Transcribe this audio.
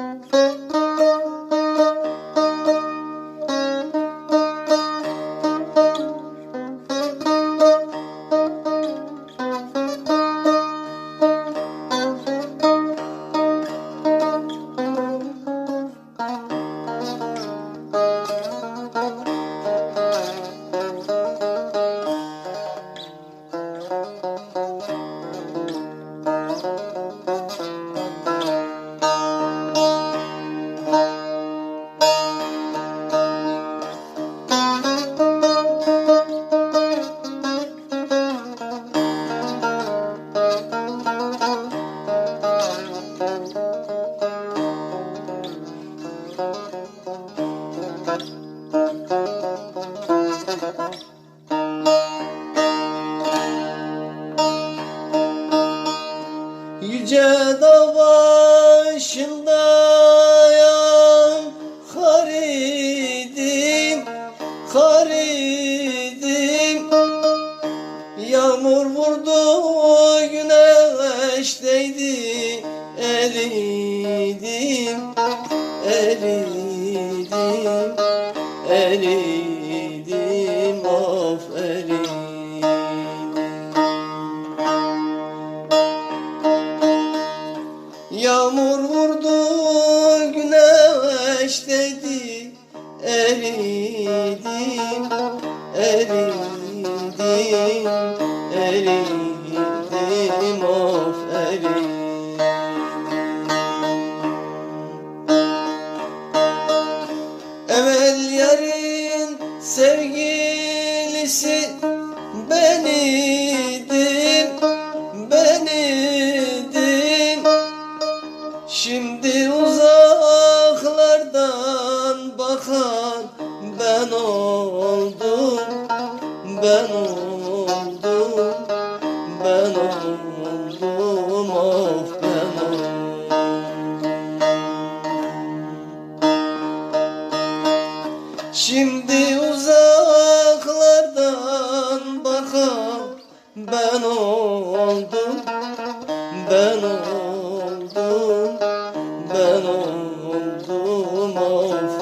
you. Yüce dağ başındayım Haridim, haridim. Yağmur vurdu güneş değdi Eridim, eridim, eridim Of eridim Yağmur vurdu güneş dedi Eridim, eridim, eridim Evvel yarın sevgilisi ben Şimdi uzaklardan bakan ben oldum Ben oldum ben oldum of.